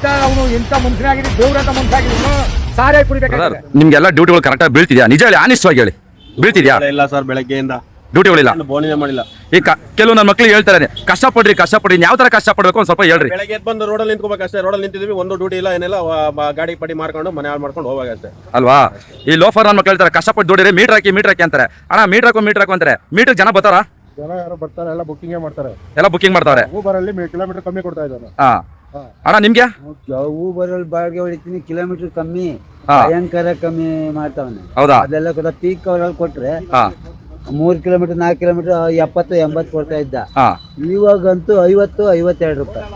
ಎಂತ ಅವನು ಎಂತ ಮನುಷ್ಯನಾಗಿರಿ ದೇವ್ರಂತ ಮನುಷ್ಯನಾಗಿರಿ ಸಾರೇ ಕುಡಿಬೇಕಾದ್ರೆ ನಿಮ್ಗೆಲ್ಲ ಡ್ಯೂಟಿಗಳು ಕರೆಕ್ಟಾಗಿ ಬೀಳ್ತಿದ್ಯಾ? ನಿಜ ಹೇಳಿ ಆನಿಸ್ವಾಗಿ ಹೇಳಿ. ಬೀಳ್ತಿದ್ಯಾ? ಇಲ್ಲ ಸರ್ ಬೆಳಗ್ಗೆಯಿಂದ. ಡ್ಯೂಟಿಗಳಿಲ್ಲ? ನಾನು ಬೋನಿನೇ ಮಾಡಿಲ್ಲ. ಈಗ ಕೆಲವು ನನ್ನ ಮಕ್ಳಿಗೆ ಹೇಳ್ತಾರೆ ಕಷ್ಟಪಡ್ರಿ ಕಷ್ಟಪಡ್ರಿ ಯಾವ ತರ ಕಷ್ಟಪಡ್ಬೇಕು? ಒಂದ್ ಸ್ವಲ್ಪ ಹೇಳ್ರಿ. ಬೆಳಗ್ಗೆ ಎದ್ದು ಬಂದು ರೋಡಲ್ಲಿ ನಿಂತ್ಕೋಬೇಕು ಅಷ್ಟೇ ರೋಡಲ್ಲಿ ನಿಂತಿದ್ವಿ ಒಂದು ಡ್ಯೂಟಿ ಇಲ್ಲ ಏನಿಲ್ಲ ಗಾಡಿ ಪಡಿ ಮಾಡ್ಕೊಂಡು ಮನೆ ಹಾಳು ಮಾಡ್ಕೊಂಡು ಹೋಗುವಾಗ ಅಷ್ಟೇ. ಅಲ್ವಾ? ಈ ಲೋಫರ್ ನನ್ನ ಮಕ್ಳು ಹೇಳ್ತಾರೆ ಕಷ್ಟಪಟ್ಟು ದುಡಿರಿ ಮೀಟರ್ ಹಾಕಿ ಮೀಟರ್ ಹಾಕಿ ಅಂತಾರೆ. ಅಣ್ಣ ಮೀಟರ್ ಹಾಕೋ ಮೀಟರ್ ಹಾಕೋ ಅಂತಾರೆ. ಮೀಟರ್ ಜನ ಬರ್ತಾರಾ? ಜನ ಯಾರು ಬರ್ತಾರೆ ಎಲ್ಲ ಬುಕ್ಕಿಂಗ್ ಮಾಡ್ತಾರೆ. ಎಲ್ಲ ಬುಕಿಂಗ್ ಮಾಡ್ತಾರೆ ಊಬರಲ್ಲಿ ಕಿಲೋಮೀಟರ್ ಕಮ್ಮಿ ಕೊಡ್ತಾ ಇದ್ದಾರೆ ಹಾ. ಅಣ್ಣ ನಿಮ್ಗೆ? ಊಬರಲ್ಲಿ ಬಾಡಿಗೆ ಹೊಡಿತೀನಿ ಕಿಲೋಮೀಟರ್ ಕಮ್ಮಿ ಭಯಂಕರ ಕಮ್ಮಿ ಮಾಡ್ತಾವನೆ. ಹೌದಾ? ಅದೆಲ್ಲ ಕೂಡ ಪೀಕ್ ಅವರಲ್ಲಿ ಕೊಟ್ರೆ ಮೂರ್ ಕಿಲೋಮೀಟರ್ ನಾಲ್ಕು ಕಿಲೋಮೀಟರ್ ಎಪ್ಪತ್ತು ಎಂಬತ್ತು ಕೊಡ್ತಾ ಇದ್ದ. ಹಾ. ಇವಾಗಂತೂ ಐವತ್ತು ಐವತ್ತೆರಡು ರೂಪಾಯಿ.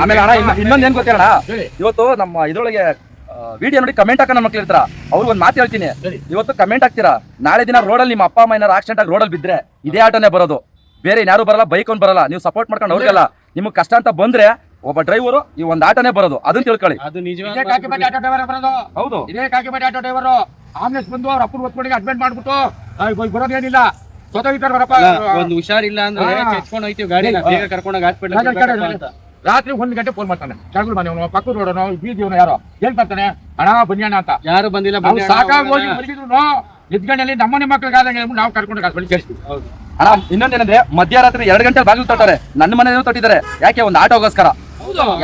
ಆಮೇಲೆ ಅಣ್ಣ ಇನ್ನ- ಇನ್ನೊಂದ್ ಏನ್ ಗೊತ್ತೇಳ ಇವತ್ತು ನಮ್ಮ ಇದ್ರೊಳಗೆ ವಿಡಿಯೋ ನೋಡಿ ಕಮೆಂಟ್ ಹಾಕ ನಮ್ಮ ಮಕ್ಳು ಇರ್ತಾರ? ಅವ್ರಿಗೆ ಒಂದ್ ಮಾತು ಹೇಳ್ತೀನಿ. ಇವತ್ತು ಕಮೆಂಟ್ ಹಾಕ್ತೀರಾ? ನಾಳೆ ದಿನ ರೋಡಲ್ಲಿ ನಿಮ್ಮ ಅಪ್ಪ ಅಮ್ಮ ಏನಾರು ಆಕ್ಸಿಡೆಂಟ್ ಆಗಿ ರೋಡಲ್ಲಿ ಬಿದ್ರೆ ಇದೇ ಆಟೋನೇ ಬರೋದು. ಬೇರೆ ಯಾರು ಬರಲ್ಲ ಬೈಕ್ ಒಂದ್ ಬರಲ್ಲ. ನೀವು ಸಪೋರ್ಟ್ ಮಾಡ್ಕೊಂಡು ಅವ್ರಿಗೆಲ್ಲ. ನಿಮ್ಗೆ ಕಷ್ಟ ಅಂತ ಬಂದ್ರೆ ಒಬ್ಬ ಡ್ರೈವರು ಈ ಒಂದ್ ಆಟೋನೇ ಬರೋದು ಅದನ್ನ ತಿಳ್ಕೊಳ್ಳಿ. ಅದು ನಿಜವಾಗಿ ಆಟೋ ಡ್ರೈವರ್ ಬರೋದು. ಹೌದು. ಇದೇ ಕಾಕಿ ಬಟ್ಟೆ ಆಟೋ ಡ್ರೈವರು ಆಂಬುಲೆನ್ಸ್ ಬಂದು ಅವ್ರ ಅಪ್ಪನ ಹೊತ್ಕೊಂಡಿಗೆ ಅಡ್ಮಿಟ್ ಮಾಡ್ಬಿಟ್ಟು ಬರೋದೇನಿಲ್ಲ. ಬರಪ್ಪ ಒಂದು ಹುಷಾರಿಲ್ಲ ಅಂದ್ರೆ ಹೋಯ್ತೀವಿ ಗಾಡಿನ ಬೇಗ ಕರ್ಕೊಂಡೋಗಿ ಹಾಸ್ಪಿಟಲ್ ರಾತ್ರಿ ಒಂದ್ ಅಂತ. ರಾತ್ರಿ ಒಂದು ಗಂಟೆ ಫೋನ್ ಮಾಡ್ತಾನೆ. ಮನೆ ಅವನು ಪಕ್ಕದ ರೋಡನು ಬೀದಿಯವನು ಯಾರೋ? ಏನ್ ಬರ್ತಾನೆ ಹಣ ಬನ್ನಿ ಅಣ್ಣ ಅಂತ. ಯಾರು ಬಂದಿಲ್ಲ ಸಾಕಾಗಿ ಹೋಗಿ. ಮಲಗಿದ್ರು ನಮ್ಮನೆ ಮಕ್ಳಿಗೆ ಆದಂಗೆ ನಾವು ಕರ್ಕೊಂಡು ಕೇಳಿಸ್ತೀವಿ ಅಣ್ಣ ಇನ್ನೊಂದೇನಂದ್ರೆ ಮಧ್ಯರಾತ್ರಿ ಎರಡು ಗಂಟೆ ಬಾಗಿಲು ತೊಟ್ಟಾರೆ ನನ್ನ ಮನೆಯೂ ತೊಟ್ಟಿದ್ದಾರೆ. ಯಾಕೆ? ಒಂದು ಆಟೋಗೋಸ್ಕರ.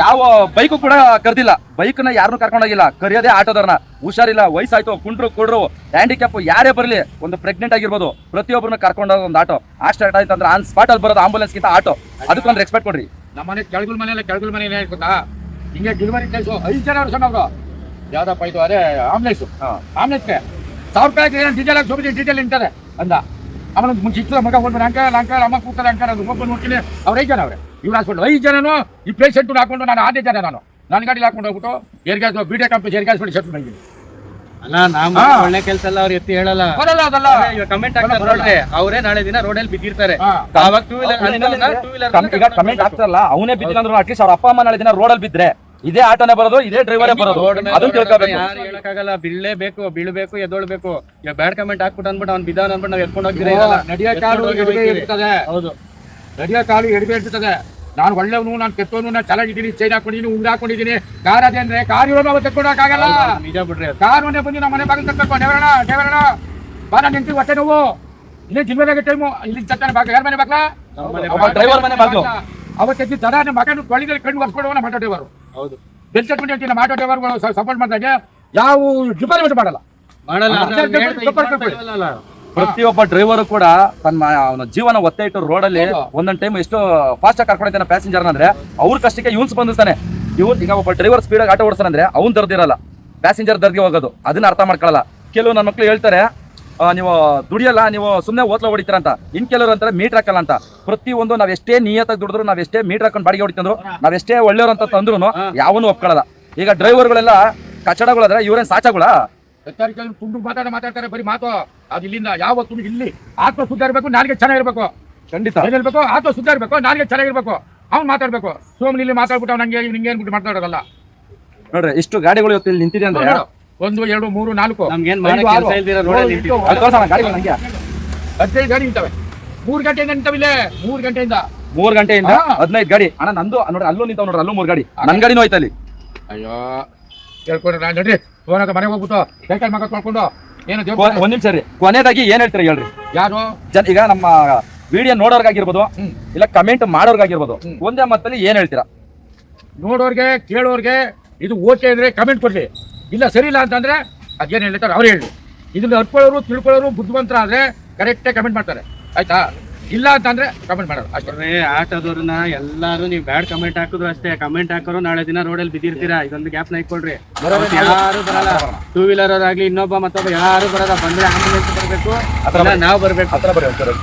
ಯಾವ ಬೈಕು ಕೂಡ ಕರ್ದಿಲ್ಲ. ಬೈಕ್ನ ಯಾರನ್ನು ಕರ್ಕೊಂಡೋಗಿಲ್ಲ. ಕರೆಯೋದೇ ಆಟೋದವ್ರನ್ನ. ಹುಷಾರಿಲ್ಲ ವಯಸ್ಸಾಯ್ತು ಕುಂಡ್ರು ಕುಡ್ರು ಹ್ಯಾಂಡಿಕ್ಯಾಪ್ ಯಾರೇ ಬರಲಿ ಒಂದು ಪ್ರೆಗ್ನೆಂಟ್ ಆಗಿರ್ಬೋದು ಪ್ರತಿಯೊಬ್ಬರನ್ನ ಕರ್ಕೊಂಡೋಗ ಒಂದು ಆಟೋ. ಆಕ್ಸಿಡೆಂಟ್ ಆಯ್ತು ಅಂದ್ರೆ ಆನ್ ಸ್ಪಾಟ್ ಅಲ್ಲಿ ಬರೋದು ಆಂಬುಲೆನ್ಸ್ ಗಿಂತ ಆಟೋ. ಅದಕ್ಕೊಂದು ರೆಸ್ಪೆಕ್ಟ್ ಕೊಡ್ರಿ. ನಮ್ಮನೆ ಕೆಳಗುಲ್ ಮನೆಯಲ್ಲ ಕೆಳಗುಲ್ ಮನೆ ಏನ್ ಗೊತ್ತಾ? ಹಿಂಗೆ ಡೆಲಿವರಿ ಕೆಲಸ ಐದು ಜನ ಅವ್ರು ಸಣ್ಣವರು. ಯಾವ್ದಪ್ಪ ಇದು ಅದೇ ಆಂಬುಲೆನ್ಸ್ ಆಂಬುಲೆನ್ಸ್ಗೆ ಸಾವಿರ ರೂಪಾಯಿ ಏನು ಡೀಟೇಲ್ ಆಗಿ ಸೋಬಿಟ್ಟು ಡೀಟೇಲ್ ನಿಂತಾರೆ ಅಂದ. ಆಮೇಲೆ ಮುಂಚೆ ಇತ್ತು ಮಗ ಹೋಗ್ಬೋದು ಅಂಕಲ್ ಅಂಕಲ್ ಅಮ್ಮ ಕೂತಾರೆ ಅಂಕಲ್ ಅದು ಒಬ್ಬ ನೋಡ್ತೀನಿ. ಅವ್ರು ಐದು ಜನ ಅವ್ರೆ. ಇವ್ರು ಹಾಸ್ಪಿಟ್ಲು ಐದು ಜನನು ಈ ಪೇಷಂಟ್ ಹಾಕೊಂಡು ನಾನು ಆದೇ ಜನ ನಾನು. ನನ್ನ ಗಾಡಿ ಹಾಕೊಂಡು ಹೋಗ್ಬಿಟ್ಟು air gas B D company air gas BD set ಮಾಡಿದ್ದೀನಿ ಅಲ್ಲ ನಾವು ಒಳ್ಳೆ ಕೆಲಸ ಎಲ್ಲ ಅವ್ರು ಎತ್ತಿ ಹೇಳಲ್ಲ. ಬರಲ್ಲ ಅದಲ್ಲ. ಕಮೆಂಟ್ ಹಾಕ್ತಾರೆ ನೋಡ್ರಿ ಅವರೇ ನಾಳೆ ದಿನ ರೋಡಲ್ಲಿ ಬಿದ್ದಿರ್ತಾರೆ. ಹಾ. ಅವಾಗ ಟೂ ವೀಲರ್ ಈಗ ಕಮೆಂಟ್ ಹಾಕ್ತಾರಲ್ಲ ಅವನೇ ಬಿದ್ದಿಲ್ಲ ಅಟ್ಲೀಸ್ಟ್ ಅವ್ರ ಅಪ್ಪ ಅಮ್ಮ ನಾಳೆ ದಿನ ರೋಡಲ್ಲಿ ಬಿದ್ರೆ ಇದೇ ಆಟೋನೇ ಬರೋದು ಇದೇ ಡ್ರೈವರೇ ಬರೋದು. ಅದನ್ನ ತಿಳ್ಕೊಬೇಕು. ಯಾರು ಹೇಳಕ್ಕಾಗಲ್ಲ. ಬೀಳಲೇಬೇಕು ಬೀಳ್ಬೇಕು ಎದ್ದೋಳ್ಬೇಕು. ಈಗ ಬ್ಯಾಡ್ ಕಮೆಂಟ್ ಹಾಕ್ಬಿಟ್ಟು ಅಂದ್ಬಿಟ್ಟು ಅವ್ನು ಬಿದ್ದಾನ ಅಂದ್ಬಿಟ್ಟು ನಾವು ಎತ್ಕೊಂಡು ಹೋಗಿದ್ರೆ ನಡೆಯೋ ಇರ್ತದೆ. ಹೌದು. ನಡೆಯೋ ಕಾಲು ಎಡಬೇಡ್ತದೆ ನಾನು ಒಳ್ಳೆಯವನು ನಾನು ಕೆಟ್ಟವನು ನಾನು ಚೆನ್ನಾಗಿದ್ದೀನಿ ಚೈನ್ ಹಾಕೊಂಡಿದ್ದೀನಿ ಉಂಗ್ರ ಹಾಕೊಂಡಿದ್ದೀನಿ. ಕಾರ್ ಅದೇ ಅಂದ್ರೆ ಕಾರ್ ಇರೋದು ಅವತ್ತು ತೆಕ್ಕೊಡಕ್ಕಾಗಲ್ಲ ನಿಜ ಬಿಡ್ರಿ ಕಾರ್ ಒಂದೇ ಬಂದು ನಮ್ಮ ಮನೆ ಬಾಗಿಲು ತಕ್ಕೊಂಡು ಡೆವರಣ ಡೆವರಣ ಬಾ ನಾನು ನಿಂತು ಹೊಟ್ಟೆ ನೋವು. ಇಲ್ಲಿ ಜಿಲ್ಲೆದಾಗ ಟೈಮು ಇಲ್ಲಿ ತತ್ತಾನೆ ಬಾಗ್ಲ ಯಾರ ಮನೆ ಬಾಗ್ಲ? ಮನೆ ಡ್ರೈವರ್ ಮನೆ ಬಾಗ್ಲು ಅವತ್ತು ದಡ ನಮ್ಮ ಮಗನ ಕೊಳಿದಲ್ಲಿ ಕಣ್ಣು ಬರ್ಸ್ಕೊಡುವ ಮಾಟೋ ಡ್ರೈವರು ಹೌದು. ಆಟೋ ಡ್ರೈವರ್ಗಳು ಸಪೋರ್ಟ್ ಮಾಡಿದಾಗ. ಯಾವ ಡಿಪಾರ್ಟ್ಮೆಂಟ್ ಮಾಡಲ್ಲ. ಮಾಡಲ್ಲ ಪ್ರತಿಯೊಬ್ಬ ಡ್ರೈವರ್ ಕೂಡ ತನ್ನ ಅವನ ಜೀವನ ಒತ್ತೆ ಇಟ್ಟು ರೋಡಲ್ಲಿ ಅಲ್ಲಿ ಒಂದೊಂದ್ ಟೈಮ್ ಎಷ್ಟು ಫಾಸ್ಟ್ ಆಗಿ ಕರ್ಕೊಂಡಿದ್ದಾನೆ ಪ್ಯಾಸೆಂಜರ್ ಅಂದ್ರೆ ಅವ್ರ ಕಷ್ಟಕ್ಕೆ ಇವನ್ಸ್ ಸ್ಪಂದಿಸ್ತಾನೆ. ಇವ್ ಈಗ ಒಬ್ಬ ಡ್ರೈವರ್ ಸ್ಪೀಡ್ ಆಗಿ ಆಟೋ ಓಡಿಸ್ತಾನೆ ಅಂದ್ರೆ ಅವ್ನು ದರ್ದಿರಲ್ಲ ಪ್ಯಾಸೆಂಜರ್ ದರ್ಗೆ ಹೋಗೋದು. ಅದನ್ನ ಅರ್ಥ ಮಾಡ್ಕೊಳ್ಳಲ್ಲ ಕೆಲವು ನನ್ನ ಮಕ್ಳು ಹೇಳ್ತಾರೆ ನೀವು ದುಡಿಯಲ್ಲ ನೀವು ಸುಮ್ಮನೆ ಓತ್ಲ ಹೊಡಿತೀರ ಅಂತ. ಇನ್ ಕೆಲವರು ಅಂತಾರೆ ಮೀಟರ್ ಹಾಕಲ್ಲ ಅಂತ. ಪ್ರತಿಯೊಂದು ನಾವ್ ಎಷ್ಟೇ ನಿಯತ್ತಾಗಿ ದುಡಿದ್ರು ನಾವ್ ಎಷ್ಟೇ ಮೀಟರ್ ಹಾಕೊಂಡು ಬಾಡಿಗೆ ಹೊಡಿತಂದ್ರು ನಾವ್ ಎಷ್ಟೇ ಒಳ್ಳೆಯವ್ರು ಅಂತ ತಂದ್ರು ಯಾವನು ಒಪ್ಕೊಳ್ಳಲ್ಲ ಈಗ ಡ್ರೈವರ್ಗಳೆಲ್ಲ ಕಚಡಗಳಾದ್ರೆ ಇವ್ರೇನ್ ಸಾಚಗಳ? ಮಾತಾಡ್ತಾರೆ ಬರೀ ಮಾತು. ಅದು ಇಲ್ಲಿಂದ ಯಾವತ್ತು ಇಲ್ಲಿ ಆತ್ಮ ಶುದ್ಧ ಇರಬೇಕು ನಾಲ್ಗೆ ಚೆನ್ನಾಗಿರ್ಬೇಕು ಖಂಡಿತ. ಏನ್ ಹೇಳ್ಬೇಕು ಆತ್ಮ ಶುದ್ಧ ಇರಬೇಕು ನಾಲ್ಗೆ ಚೆನ್ನಾಗಿರ್ಬೇಕು ಅವ್ನು ಮಾತಾಡ್ಬೇಕು. ಸೋಮನ ಇಲ್ಲಿ ಮಾತಾಡ್ಬಿಟ್ಟು ಅವ್ನು ಹಂಗೆ ನಿಂಗೇನ್ ಏನ್ಬಿಟ್ಟು ಮಾತಾಡೋದಲ್ಲ ನೋಡ್ರಿ ಇಷ್ಟು ಗಾಡಿಗಳು ಇವತ್ತು ಇಲ್ಲಿ ನಿಂತಿದೆ ಅಂದ್ರೆ ಒಂದು ಎರಡು ಮೂರು ನಾಲ್ಕು. ನಂಗೆ ಹದಿನೈದು ಗಾಡಿ ನಿಂತವೆ. ಮೂರು ಗಂಟೆಯಿಂದ ನಿಂತವಿಲ್ಲೇ ಮೂರು ಗಂಟೆಯಿಂದ. ಮೂರು ಗಂಟೆಯಿಂದ. ಹದಿನೈದು ಗಾಡಿ. ಅಣ್ಣ ನಂದು ನೋಡ್ರಿ ಅಲ್ಲೂ ನಿಂತಾವ ನೋಡ್ರಿ ಅಲ್ಲೂ ಮೂರು ಗಾಡಿ. ನನ್ ಗಾಡಿನೂ ಆಯ್ತಲ್ಲಿ ಅಯ್ಯೋ ಕೇಳ್ಕೊಂಡ್ರೆ ನಾನು ನಡ್ರಿ. ಮನೆಗೆ ಹೋಗ್ಬಿಟ್ಟು ಸೈಕಲ್ ಮಗ ತೊಳ್ಕೊಂಡು ಏನು ಕೊ- ದೇವ್ರ ಒಂದ್ ನಿಮಿಷ ರೀ. ಕೊನೆಯದಾಗಿ ಏನ್ ಹೇಳ್ತೀರಾ ಹೇಳ್ರಿ. ಯಾರು? ಜನ ಈಗ ನಮ್ಮ ವಿಡಿಯೋ ನೋಡೋರ್ಗಾಗಿರ್ಬೋದು. ಇಲ್ಲ ಕಮೆಂಟ್ ಮಾಡೋರ್ಗಾಗಿರ್ಬೋದು. ಒಂದೇ ಮತ್ತಲ್ಲಿ ಏನ್ ಹೇಳ್ತೀರಾ? ನೋಡೋರ್ಗೆ ಕೇಳೋರ್ಗೆ ಇದು ಓಕೆ ಅಂದ್ರೆ ಕಮೆಂಟ್ ಕೊಡ್ಲಿ ಇಲ್ಲ ಸರಿ ಇಲ್ಲ ಅಂತಂದ್ರೆ ಅದೇನು ಹೇಳ್ತಾರೆ ಅವ್ರು ಹೇಳಿ ಇದನ್ನ ಅರ್ಕೊಳ್ಳೋರು ತಿಳ್ಕೊಳ್ಳೋರು ಬುದ್ಧಿವಂತರ ಆದ್ರೆ ಕರೆಕ್ಟಾಗಿ ಕಮೆಂಟ್ ಮಾಡ್ತಾರೆ. ಆಯ್ತಾ? ಇಲ್ಲ ಅಂತಂದ್ರೆ ಕಮೆಂಟ್ ಮಾಡೋರು ಅಷ್ಟೇ. ಆಟೋದವ್ರನ್ನ ಎಲ್ಲಾರು ನೀವು ಬ್ಯಾಡ್ ಕಮೆಂಟ್ ಹಾಕಿದ್ರು ಅಷ್ಟೇ. ಕಮೆಂಟ್ ಹಾಕೋರು ನಾಳೆ ದಿನ ರೋಡಲ್ಲಿ ಬಿದ್ದಿರ್ತೀರಾ? ಇದೊಂದು ಗ್ಯಾಪ್ನ ಇಟ್ಕೊಳ್ರಿ. ಯಾರು ಬರಲ್ಲ. ಟೂ ವೀಲರ್ ಅವ್ರಾಗ್ಲಿ ಇನ್ನೊಬ್ಬ ಮತ್ತೊಬ್ಬ ಯಾರು ಬರಲ್ಲ. ಬಂದ್ರೆ ಆಂಬುಲೆನ್ಸ್ ಬರ್ಬೇಕು. ಇಲ್ಲ ನಾವು ಬರ್ಬೇಕು. ಹತ್ರ ಬರೀ ಒಂಚೂರು.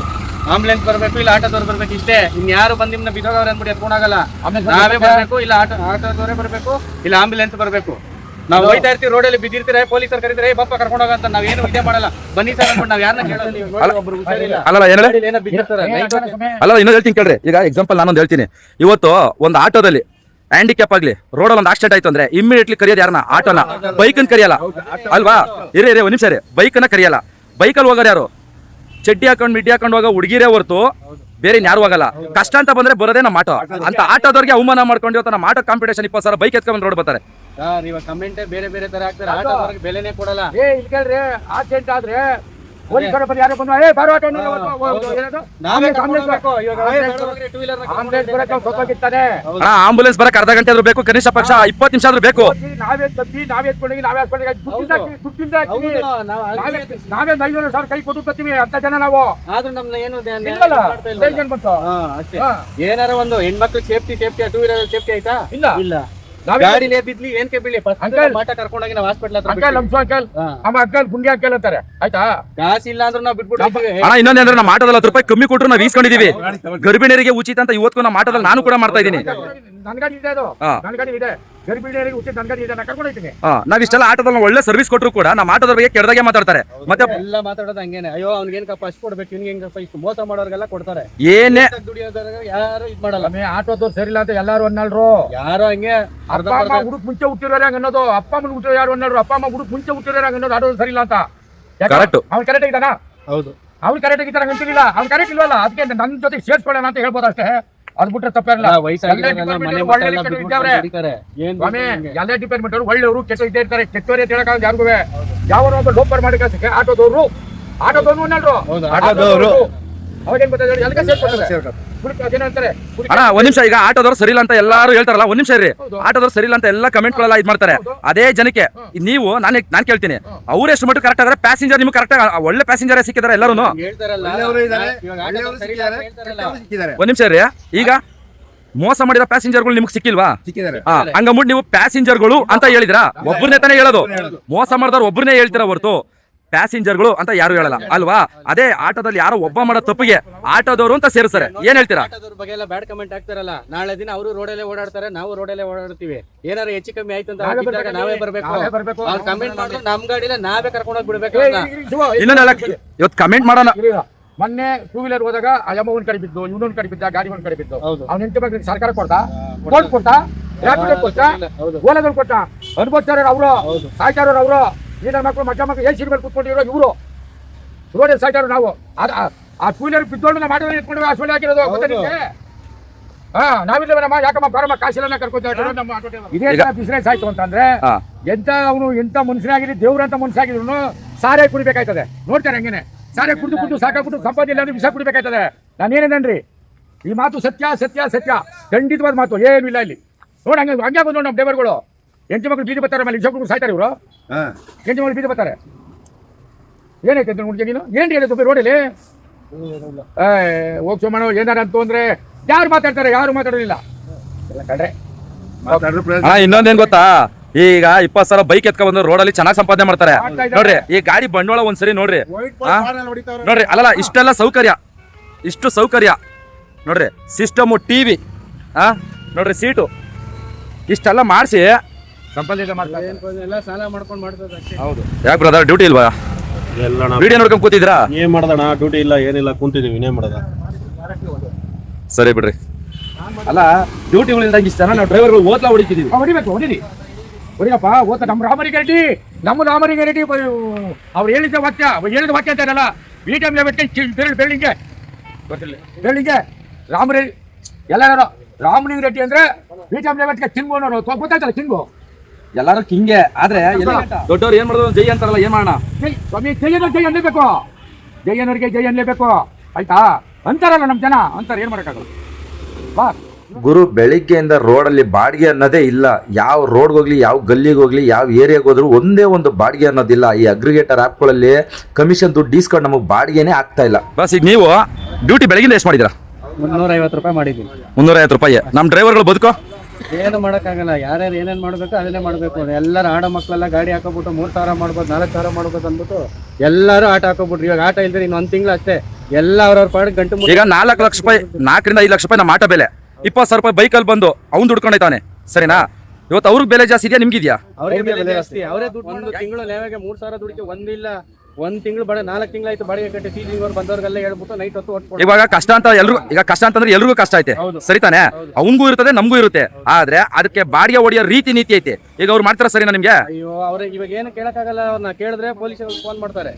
ಆಂಬುಲೆನ್ಸ್ ಬರ್ಬೇಕು ಇಲ್ಲ ಆಟೋದವ್ರು ಬರ್ಬೇಕು ಇಷ್ಟೇ. ಇನ್ ಯಾರು ಬಂದ್ ನಿಮ್ನ ಬಿದ್ದೋಗವ್ರ ಅಂದ್ಬಿಟ್ಟು ಎತ್ಕೊಂಡಾಗಲ್ಲ ನಾವೇ ಬರ್ಬೇಕು? ಇಲ್ಲ ಆಟೋ ಆಟೋದವರೇ ಬರ್ಬೇಕು ಇಲ್ಲ ಆಂಬುಲೆನ್ಸ್ ಬರ್ಬೇಕು. ನಾವು ಹೋಯ್ತಾ ಇರ್ತೀವಿ ರೋಡಲ್ಲಿ ಬಿದ್ದಿರ್ತೀರ? ಪೊಲೀಸರು ಕರೀತಾರೆ ಬಪ್ಪ ಕರ್ಕೊಂಡು ಹೋಗಂತ ಏನು ಇದೇ ಮಾಡಲ್ಲ. ಬನ್ನಿ ಸರ್ ಅನ್ಕೊಂಡು ನಾವ್ ಯಾರನ್ನ ಕೇಳಲ್ಲ ನೀವು ಏನ್ ಹೊತ್ತು. ಅಲ್ಲ ಇನ್ನೊಂದು ಹೇಳ್ತೀನಿ ಕೇಳ್ರಿ. ಈಗ ಎಕ್ಸಾಂಪಲ್ ನಾನೊಂದು ಹೇಳ್ತೀನಿ. ಇವತ್ತು ಒಂದು ಆಟೋದಲ್ಲಿ ಹ್ಯಾಂಡಿಕ್ಯಾಪ್ ಆಗ್ಲಿ ರೋಡಲ್ಲಿ ಒಂದು ಆಕ್ಸಿಡೆಂಟ್ ಆಯ್ತು ಅಂದ್ರೆ ಇಮಿಡಿಯೇಟ್ಲಿ ಕರಿಯೋದು ಯಾರನ್ನ? ಆಟೋನ. ಬೈಕನ್ ಕರಿಯಲ್ಲ. ಅಲ್ವಾ? ಇರೇ ಇರೇ ಒಂದ್ ನಿಮಿಷ ರೀ ಬೈಕನ್ನ ಕರಿಯಲ್ಲ. ಬೈಕಲ್ಲಿ ಹೋಗೋರು ಯಾರು? ಚಡ್ಡಿ ಹಾಕೊಂಡು ಮಿಡ್ಡಿ ಹಾಕೊಂಡು ಹೋಗೋ ಹುಡುಗಿರೇ ಹೊರತು ಬೇರೆ ಯಾರು ಆಗಲ್ಲ ಕಷ್ಟ ಅಂತ ಬಂದ್ರೆ ಬರೋದೇ ನಮ್ಮ ಆಟೋ. ಅಂತ ಆಟೋದವ್ರಿಗೆ ಅವಮಾನ ಮಾಡ್ಕೊಂಡು ಇವತ್ತು ನಮ್ಮ ಆಟೋ ಕಾಂಪಿಟೇಷನ್ ಇಪ್ಪತ್ತು ಸಾವಿರ ಬೈಕ್ ಎತ್ಕೊಂಡ್ ರೋಡ್ ಬರ್ತಾರೆ. ಸರ್ ಇವಾಗ ಕಮೆಂಟ್ ಬೇರೆ ಬೇರೆ ತರ ಹಾಕ್ತಾರೆ. ಆಟೋದವ್ರಿಗೆ ಬೆಲೆನೇ ಕೊಡಲ್ಲ. ಏ ಇಲ್ಲಿ ಕೇಳ್ರಿ ಆಕ್ಸಿಡೆಂಟ್ ಆದ್ರೆ ಪೊಲೀಸ್ ಬಂದು ಯಾರೋ ಬಂದು ಏ ಬಾರೋ ಆಟೋ ಆಂಬುಲೆನ್ಸ್ ಆಟೋ ಬರಕ್ ಅರ್ಧ ಗಂಟೆ ಆದ್ರೂ ಬೇಕು ಕನಿಷ್ಠ ಪಕ್ಷ ಇಪ್ಪತ್ತು ನಿಮಿಷ ಆದ್ರೂ ಬೇಕು. ನಾವೇ ತಪ್ಪಿ ನಾವೇ ಎತ್ಕೊಂಡಿ ನಾವೇ ಆಸ್ಪತ್ರೆಗೆ ದುಡ್ಡಿಂದ. ನಾವೇ ನಾವೇ ಐನೂರು ಸಾವಿರ ಕೈ ಕೊಟ್ಟು ಬರ್ತೀವಿ ಅಂತ ಜನ ನಾವು. ಆದ್ರೂ ನಮ್ಮ ಏನು. ಏನಾರ ಒಂದು ಹೆಣ್ಮಕ್ಳು safety safety two wheeler safety ಆಯ್ತಾ? ಇಲ್ಲ. ಇಲ್ಲ. ಗಾಡಿಲೇ ಬಿದ್ಲಿ ಏನ್ಕೆ ಬೀಳಿ ಅಂಕಲ್. ಮಾಟ ಕರ್ಕೊಂಡೋಗಿ ನಾವು ಹಾಸ್ಪಿಟಲ್ ಹತ್ರ ಅಂಕಲ್. ನಮ್ಸು ಅಂಕಲ್ ಹಾ. ಅಮ್ಮ ಅಂಕಲ್ ಗುಂಡಿ ಅಂಕಲ್ ಅಂತಾರೆ ಆಯ್ತಾ? ಕಾಸು ಇಲ್ಲ ಅಂದ್ರೆ ನಾವು ಬಿಟ್ಬಿಡ್ತೀವಿ ಅಣ್ಣ ಇನ್ನೊಂದೇಂದ್ರೆ ನಮ್ಮ ಆಟೋದಲ್ಲಿ ಹತ್ತು ರೂಪಾಯಿ ಕಮ್ಮಿ ಕೊಟ್ಟರು ನಾವು ಈಸ್ಕೊಂಡಿದೀವಿ. ಗರ್ಭಿಣಿಯರಿಗೆ ಉಚಿತ ಅಂತ ಇವತ್ತು ನಮ್ಮ ಆಟೋದಲ್ಲಿ ನಾನು ಕೂಡ ಮಾಡ್ತಾ ಇದ್ದೀನಿ. ನನ್ ಗಾಡಿ ಇದೆ ಅದು. ಹಾ. ನನ್ ಗಾಡಿ ಇದೆ ಗರ್ಭಿಣಿಯರಿಗೆ ಉಚಿತ ನನ್ ಗಾಡಿ ಇದೆ ನಾನು ಕರ್ಕೊಂಡು ಹೋಗ್ತೀನಿ ಹಾ ನಾವ್ ಇಷ್ಟೆಲ್ಲ ಆಟೋದಲ್ಲಿ ಒಳ್ಳೆ ಸರ್ವಿಸ್ ಕೊಟ್ಟರು ಕೂಡ ನಮ್ಮ ಆಟೋದ ಬಗ್ಗೆ ಕೆಡದಾಗೆ ಮಾತಾಡ್ತಾರೆ. ಮತ್ತೆ ಎಲ್ಲ ಮಾತಾಡೋದು ಹಂಗೇನೆ. ಅಯ್ಯೋ ಅವ್ನಿಗೇನಪ್ಪ ಅಷ್ಟು ಕೊಡ್ಬೇಕು ಇವ್ನಿಗೆ ಹೆಂಗಪ್ಪ ಇಷ್ಟು ಮೋಸ ಮಾಡೋರ್ಗೆಲ್ಲ ಕೊಡ್ತಾರೆ. ಏನೇ ದುಡಿಯೋದಾಗ ಯಾರು ಇದ್ ಮಾಡಲ್ಲ. ಸ್ವಾಮಿ ಆಟೋದವ್ರು ಸರಿ ಇಲ್ಲ ಅಂತ ಎಲ್ಲಾರು ಅನ್ನಲ್ರು. ಯಾರೋ ಹಂಗೆ ಅರ್ಧ ಅಪ್ಪ ಅಮ್ಮ ಹುಡುಕ್ ಮುಂಚೆ ಹುಟ್ಟಿರೋರು ಹಂಗ ಅನ್ನೋದು. ಅಪ್ಪ ಅಮ್ಮನ ಹುಟ್ಟಿರೋ ಯಾರು ಅನ್ನೋರು. ಅಪ್ಪ ಅಮ್ಮ ಹುಡುಕ್ ಮುಂಚೆ ಹುಟ್ಟಿರೋರು ಹಂಗ ಅನ್ನೋದು ಆಟೋ ಸರಿ ಇಲ್ಲ ಅಂತ Correct. ಅವ್ನು ಕರೆಕ್ಟ್ ಆಗಿದ್ದಾನ? ಹೌದು. ಅವ್ನು ಕರೆಕ್ಟ್ ಆಗಿದ್ದಾನೆ ಅಂತಿರಲಿಲ್ಲ ಅವ್ನು ಕರೆಕ್ಟ್ ಇಲ್ವಲ್ಲ? ಅದಕ್ಕೆ ನನ್ನ ಜೊತೆ ಸೇರ್ಸ್ಕೊಳ್ಳೋಣ ಅಂತ ಹೇಳ್ಬೋದು ಅಷ್ಟೇ. ಅದು ಬಿಟ್ರೆ ಎಲ್ಲ ಡಿಪಾರ್ಟ್ಮೆಂಟ್ ಅವರು ಒಳ್ಳೆಯವರು ಕೆಟ್ಟ ಇದ್ದೇ ಇರ್ತಾರೆ ಕೆಟ್ಟವರೇ ಅಂತ ಹೇಳಕ್ ಯಾರಿಗೂ. ಯಾವ ಒಬ್ಬ ಲೋಪರ್ ಮಾಡಿ ಕೆಲಸಕ್ಕೆ ಆಟೋದವರು. ಆಟೋದವ್ರು ಅನ್ನಲ್ರು ಏನ್ ಆಟೋದವರು. ಅವಾಗೇನ್ ಗೊತ್ತಾ ಹೇಳಿ ಎಲ್ಗ ಸೇರ್ಕೊತಾರೆ. ಹುಡುಕ ಅದೇನಂತಾರೆ ಹುಡುಕ ಅಣ್ಣ ಒಂದ್ ನಿಮಿಷ ಈಗ ಆಟೋದವ್ರು ಸರಿ ಇಲ್ಲ ಅಂತ ಎಲ್ಲಾರು ಹೇಳ್ತಾರಲ್ಲ ಒಂದ್ ನಿಮಿಷ ರೀ. ಆಟೋದವ್ರು ಸರಿ ಇಲ್ಲ ಅಂತ ಎಲ್ಲ ಕಮೆಂಟ್ ಗಳೆಲ್ಲ ಇದ್ ಮಾಡ್ತಾರೆ. ಅದೇ ಜನಕ್ಕೆ ನೀವು ನಾನು ನಾನ್ ಕೇಳ್ತೀನಿ. ಅವ್ರು ಎಷ್ಟು ಮಟ್ಟ ಕರೆಕ್ಟ್ ಆದ್ರೆ ಪ್ಯಾಸೆಂಜರ್ ನಿಮ್ಗೆ ಕರೆಕ್ಟ್ ಒಳ್ಳೆ ಪ್ಯಾಸೆಂಜರ್ ಸಿಕ್ಕಿದಾರೆ ಎಲ್ಲರೂ. ಒಂದ್ ನಿಮಿಷ ರೀ ಈಗ ಮೋಸ ಮಾಡಿರೋ ಪ್ಯಾಸೆಂಜರ್ಗಳು ನಿಮ್ಗೆ ಸಿಕ್ಕಿಲ್ವಾ? ಹಾ ಹಂಗಂದ್ಬಿಟ್ಟು ನೀವು ಪ್ಯಾಸೆಂಜರ್ಗಳು ಅಂತ ಹೇಳಿದ್ರಾ? ಒಬ್ಬರನ್ನೇ ತಾನೇ ಹೇಳೋದು. ಮೋಸ ಮಾಡಿದವ್ರು ಒಬ್ಬರನ್ನೇ ಹೇಳ್ತೀರಾ ಹೊರತು? ಪ್ಯಾಸೆಂಜರ್ಗಳು ಅಂತ ಯಾರು ಹೇಳಲ್ಲ. ಅಲ್ವಾ? ಅದೇ ಆಟೋದಲ್ಲಿ ಯಾರೋ ಒಬ್ಬ ಮಾಡೋ ತಪ್ಪಿಗೆ ಆಟೋದವರು ಅಂತ ಸೇರಿಸ್ತಾರೆ. ಏನ್ ಹೇಳ್ತೀರಾ? ಆಟೋದವ್ರ ಬಗ್ಗೆ ಎಲ್ಲ ಬ್ಯಾಡ್ ಕಮೆಂಟ್ ಹಾಕ್ತಾರಲ್ಲ. ನಾಳೆ ದಿನ ಅವರು ರೋಡಲ್ಲೇ ಓಡಾಡ್ತಾರೆ ನಾವು ರೋಡಲ್ಲೇ ಓಡಾಡ್ತೀವಿ. ಏನಾರು ಹೆಚ್ಚು ಕಮ್ಮಿ ಆಯ್ತು ಅಂತ ನಾವೇ ಬರ್ಬೇಕು. ನಾವೇ ಬರ್ಬೇಕು. ನಾವೇ ಬರ್ಬೇಕು. ಅವ್ರು ಕಮೆಂಟ್ ಮಾಡಿದ್ರೆ ನಮ್ ಗಾಡಿ ನಾವೇ ಕರ್ಕೊಂಡು ಹೋಗಿ ಬಿಡ್ಬೇಕು ಇಲ್ಲ ಇವತ್ತು ಕಮೆಂಟ್ ಮಾಡೋಣ. ಮೊನ್ನೆ ಟೂ ವೀಲರ್ ಹೋದಾಗ ಆ ಯಮ ಒಂದ್ ಕಡೆ ಬಿದ್ದು ಇವನೊಂದ್ ಕಡೆ ಬಿದ್ದ ಗಾಡಿ ಒಂದ್ ಕಡೆ ಬಿದ್ದು. ಅವ್ನ ಹೆಂಡತಿ ಬಗ್ಗೆ ಸರ್ಕಾರ ಕೊಡ್ತಾ? ಕೋರ್ಟ್ ಕೊಡ್ತಾ? ಕೊಡ್ತಾ. ಓಲಾಗಳು ಕೊಟ್ಟ? ಅನುಭವಿಸ್ತಾರ ಅವರು. ಸಾಯ್ತಾರ ಅವರು? ಈ ನನ್ನ ಮಕ್ಕಳು ಮಜಾ ಮಕ್ಕಳು ಏನು ಸಿರ್ಬೇಕು ಕೂತ್ಕೊಂಡಿರೋ ಇವರು? ರೋಡಲ್ಲಿ ಸಾಯ್ತಾರ ನಾವು? ಅದ್- ಆ- ಆ ಟೂ ವೀಲರ್ ಮಾಡಿ ಇಟ್ಕೊಂಡು ಆ ಹಾಸ್ಪಿಟಲ್ ಹಾಕಿರೋದು ಗೊತ್ತಾ ನಿಮ್ಗೆ? ಹಾ ನಾವಿಲ್ಲ ನಮ್ಮ ಯಾಕಮ್ಮ ಬರಮ್ಮ ಕಾಶಿಲ್ಲ ಕರ್ಕೊತಾ. ಇದೇ ಬಿಸ್ನೆಸ್ ಆಯ್ತು ಅಂತಂದ್ರೆ ಅಂದ್ರೆ ಎಂತ ಅವನು ಎಂತ ಮನುಷ್ಯನಾಗಿರಿ ದೇವ್ರಂತ ಮನುಷ್ಯನಾಗಿದ್ರು ಸಾರೆ ಕುಡಿಬೇಕಾಯ್ತದೆ. ನೋಡ್ತಾರೆ ಹಂಗೇನೆ? ಸಾರೆ ಕುಡಿದು ಕುಡಿದು ಸಾಕಾಗ್ಬಿಟ್ಟು ಸಂಪಾದನೆ ಇಲ್ಲ ಅಂದ್ರೆ ವಿಷ ಕುಡಿಬೇಕಾಯ್ತದೆ. ನಾನು ಏನೇನನ್ರಿ ಈ ಮಾತು ಸತ್ಯ ಸತ್ಯ ಸತ್ಯ. ಖಂಡಿತವಾದ ಮಾತು ಏನು ಇಲ್ಲ ಇಲ್ಲಿ. ನೋಡಿ ಹಂಗೆ ಹಂಗೆ ಬಂದು ನೋಡಿ ನಮ್ಮ ಡ್ರೈವರ್ಗಳು ಎಂಟು ಮಕ್ಕಳು ಬೀದಿ ಬರ್ತಾರೆ ಮೇಲೆ ಜಗಳು ಸಾಯ್ತಾರೆ ಇವರು. ಎಂಟು ಮಕ್ಕಳು ಬೀದಿ ಬರ್ತಾರೆ. ಏನೈತೆ ಅಂತ ನೋಡಿದೆ ನೀನು? ಏನು ಹೇಳಿದ್ದು ರೋಡಲ್ಲಿ? ಏ ಹೋಗ್ ಸೋಮಣ್ಣ ಏನಾರ ಅಂತ ಅಂದ್ರೆ ಯಾರು ಮಾತಾಡ್ತಾರೆ? ಯಾರು ಮಾತಾಡಲಿಲ್ಲ ಎಲ್ಲ ಕಡ್ರೆ ಹಾ ಇನ್ನೊಂದೇನ್ ಗೊತ್ತಾ? ಈಗ ಇಪ್ಪತ್ ಸಾವಿರ ಬೈಕ್ ಎತ್ಕೊಂಡ್ ಬಂದು ರೋಡಲ್ಲಿ ಚೆನ್ನಾಗಿ ಸಂಪಾದನೆ ಮಾಡ್ತಾರೆ. ನೋಡ್ರಿ ಈ ಗಾಡಿ ಬಂಡವಾಳ ಒಂದ್ಸರಿ ನೋಡ್ರಿ? ನೋಡ್ರಿ ಅಲ್ಲಲ್ಲ ಇಷ್ಟೆಲ್ಲ ಸೌಕರ್ಯ. ಇಷ್ಟು ಸೌಕರ್ಯ. ನೋಡ್ರಿ ಸಿಸ್ಟಮು ಟಿವಿ ಆ? ನೋಡ್ರಿ ಸೀಟು. ಇಷ್ಟೆಲ್ಲ ಮಾಡಿಸಿ ಸಂಪಾದನೆ ಮಾಡ್ತಾರೆ ಏನ್ ಎಲ್ಲ ಸಾಲ ಮಾಡ್ಕೊಂಡು ಮಾಡ್ತದೆ ಅಷ್ಟೇ. ಹೌದು. ಯಾಕೆ ಬ್ರದರ್ ಡ್ಯೂಟಿ ಇಲ್ವಾ? ಎಲ್ಲ ವಿಡಿಯೋ ನೋಡ್ಕೊಂಡು ಕೂತಿದ್ರಾ? ಏನ್ ಮಾಡದಣ ಡ್ಯೂಟಿ ಇಲ್ಲ ಏನಿಲ್ಲ ಕುಂತಿದೀವಿ ಇನ್ನೇನ್ ಮಾಡದ? ಸರಿ ಬಿಡ್ರಿ. ಅಲ್ಲ ಡ್ಯೂಟಿ ಉಳಿದಂಗೆ ಇಷ್ಟ ನಾವು ಡ್ರೈವರ್ಗಳು ಓದ್ಲಾ ಹೊಡಿತಿದೀವಿ. ಹೊಡಿಬೇಕು ಹೊಡಿರಿ. ಹೊಡಿಯಪ್ಪ ಓದ್ತಾ ನಮ್ಮ ರಾಮರಿಗೆ ರೆಡ್ಡಿ ನಮ್ಮ ರಾಮರಿಗೆ ರೆಡ್ಡಿ ಅವ್ರು ಹೇಳಿದ ವಾಕ್ಯ ಹೇಳಿದ ವಾಕ್ಯ ಅಂತಾರಲ್ಲ ಬಿ ಟೈಮ್ ಲೆವೆಟ್ಗೆ ಬೆರಳು ಬೆರಳಿಗೆ ಗೊತ್ತಿಲ್ಲ ರಾಮರೆ ರಾಮರಿ ಎಲ್ಲಾರು ರಾಮಲಿಂಗ ರೆಡ್ಡಿ ಅಂದ್ರೆ ಬಿ ಟೈಮ್ ಲೆವೆಟ್ಗೆ ಚಿಂಗೋನವರು ಗೊತ್ತಾಯ್ತಲ್ಲ ಚಿಂಗು ಎಲ್ಲಾರು ಕಿಂಗೆ ಆದ್ರೆ ದೊಡ್ಡವ್ರು ಏನ್ ಮಾಡಿದ್ರು? ಜೈ ಅಂತಾರಲ್ಲ ಏನ್ ಮಾಡೋಣ? ಜೈ ಸ್ವಾಮಿ ಜೈ ಅನ್ನೋ ಜೈ ಅನ್ನಲೇಬೇಕು ಜೈ ಅನ್ನೋರಿಗೆ ಜೈ ಅನ್ನಲೇಬೇಕು ಆಯ್ತಾ? ಅಂತಾರಲ್ಲ ನಮ್ಮ ಜನ. ಅಂತಾರೆ ಏನ್ ಮಾಡೋಕ್ಕಾಗಲ್ಲ. ಬಾ. ಗುರು ಬೆಳಿಗ್ಗೆಯಿಂದ ರೋಡಲ್ಲಿ ಬಾಡಿಗೆ ಅನ್ನೋದೇ ಇಲ್ಲ. ಯಾವ ರೋಡ್ಗೆ ಹೋಗ್ಲಿ ಯಾವ ಗಲ್ಲಿಗೆ ಹೋಗ್ಲಿ ಯಾವ ಏರಿಯಾಗೆ ಹೋದ್ರು ಒಂದೇ ಒಂದು ಬಾಡಿಗೆ ಅನ್ನೋದಿಲ್ಲ. ಈ ಅಗ್ರಿಗೇಟರ್ ಆ್ಯಪ್ಗಳಲ್ಲಿ ಕಮಿಷನ್ ದುಡ್ಡು ಇಸ್ಕೊಂಡು ನಮಗೆ ಬಾಡಿಗೆನೇ ಆಗ್ತಾ ಇಲ್ಲ. ಬಸ್ ಈಗ ನೀವು ಡ್ಯೂಟಿ ಬೆಳಗಿಂದ ಎಷ್ಟು ಮಾಡಿದಿರಾ ಮುನ್ನೂರ ಐವತ್ತು ರೂಪಾಯಿ ಮಾಡಿದ್ದೀನಿ ಮುನ್ನೂರ ಐವತ್ತು ರೂಪಾಯಿ ನಮ್ಮ ಡ್ರೈವರ್ಗಳು ಬದುಕೋ. ಏನು ಮಾಡೋಕ್ಕಾಗಲ್ಲ. ಯಾರ್ಯಾರು ಏನೇನು ಮಾಡಬೇಕು ಅದನ್ನೇ ಮಾಡಬೇಕು. ಎಲ್ಲರೂ ಆಡೋ ಮಕ್ಕಳೆಲ್ಲ ಗಾಡಿ ಹಾಕೋಬಿಟ್ಟು ಮೂರು ಸಾವಿರ ಮಾಡ್ಬೋದು ನಾಲ್ಕು ಸಾವಿರ ಮಾಡ್ಬೋದು ಅಂದ್ಬಿಟ್ಟು ಎಲ್ಲರೂ ಆಟ ಹಾಕೋಬಿಟ್ರು. ಇವಾಗ ಆಟ ಇಲ್ದ್ರೆ ಇನ್ನೊಂದು ಒಂದು ತಿಂಗಳು ಅಷ್ಟೇ. ಎಲ್ಲ ಅವ್ರವ್ರ ಪಾಡ್ ಗಂಟು ಈಗ ನಾಲ್ಕು ಲಕ್ಷ ರೂಪಾಯಿ ನಾಲ್ಕರಿಂದ ಐದು ಲಕ್ಷ ರೂಪಾಯಿ ನಮ್ಮ ಆಟ ಬೆಲೆ. ಇಪ್ಪತ್ತು ಸಾವಿರ ರೂಪಾಯಿ ಬೈಕಲ್ಲಿ ಬಂದು ಅವ್ನು ದುಡ್ಕೊಂಡೈತಾನೆ ಸರಿನಾ? ಇವತ್ತು ಅವ್ರಿಗೆ ಬೆಲೆ ಜಾಸ್ತಿ ಇದೆಯಾ? ನಿಮ್ಗಿದ್ಯಾ? ಅವ್ರಿಗೆ ಬೆಲೆ ಜಾಸ್ತಿ. ಅವರೇ ದುಡ್ಡು ಒಂದು ತಿಂಗಳು ಲೇವಾಗೆ ಮೂರು ಸಾವಿರ ದುಡಿಕೆ ಒಂದಿಲ್ಲ. ಒಂದ್ ತಿಂಗಳು ಬಡ ನಾಲ್ಕು ತಿಂಗಳಾಯ್ತು ಬಾಡಿಗೆ ಕಟ್ಟಿ ಸೀಜಿಂಗ್ ಅವ್ರು ಬಂದವ್ರಿಗೆಲ್ಲ ಹೇಳ್ಬಿಟ್ಟು ನೈಟ್ ಹೊತ್ತು ಹೊಟ್ಟು ಇವಾಗ ಕಷ್ಟ ಅಂತ ಎಲ್ರು ಈಗ ಕಷ್ಟ ಅಂತಂದ್ರೆ ಎಲ್ರಿಗೂ ಕಷ್ಟ ಐತೆ. ಹೌದು. ಸರಿ ತಾನೆ? ಅವನಿಗೂ ಇರ್ತದೆ ನಮಗೂ ಇರುತ್ತೆ. ಆದ್ರೆ ಅದಕ್ಕೆ ಬಾಡಿಗೆ ಹೊಡಿಯೋ ರೀತಿ ನೀತಿ ಐತೆ. ಈಗ ಅವ್ರು ಮಾಡ್ತಾರ ಸರಿನಾ ನಿಮ್ಗೆ? ಅಯ್ಯೋ ಅವ್ರಿಗೆ ಇವಾಗ ಏನು ಕೇಳಕ್ಕಾಗಲ್ಲ ಅವ್ರನ್ನ ಕೇಳಿದ್ರೆ ಪೊಲೀಸರು ಫೋನ್ ಮಾಡ್ತಾರೆ.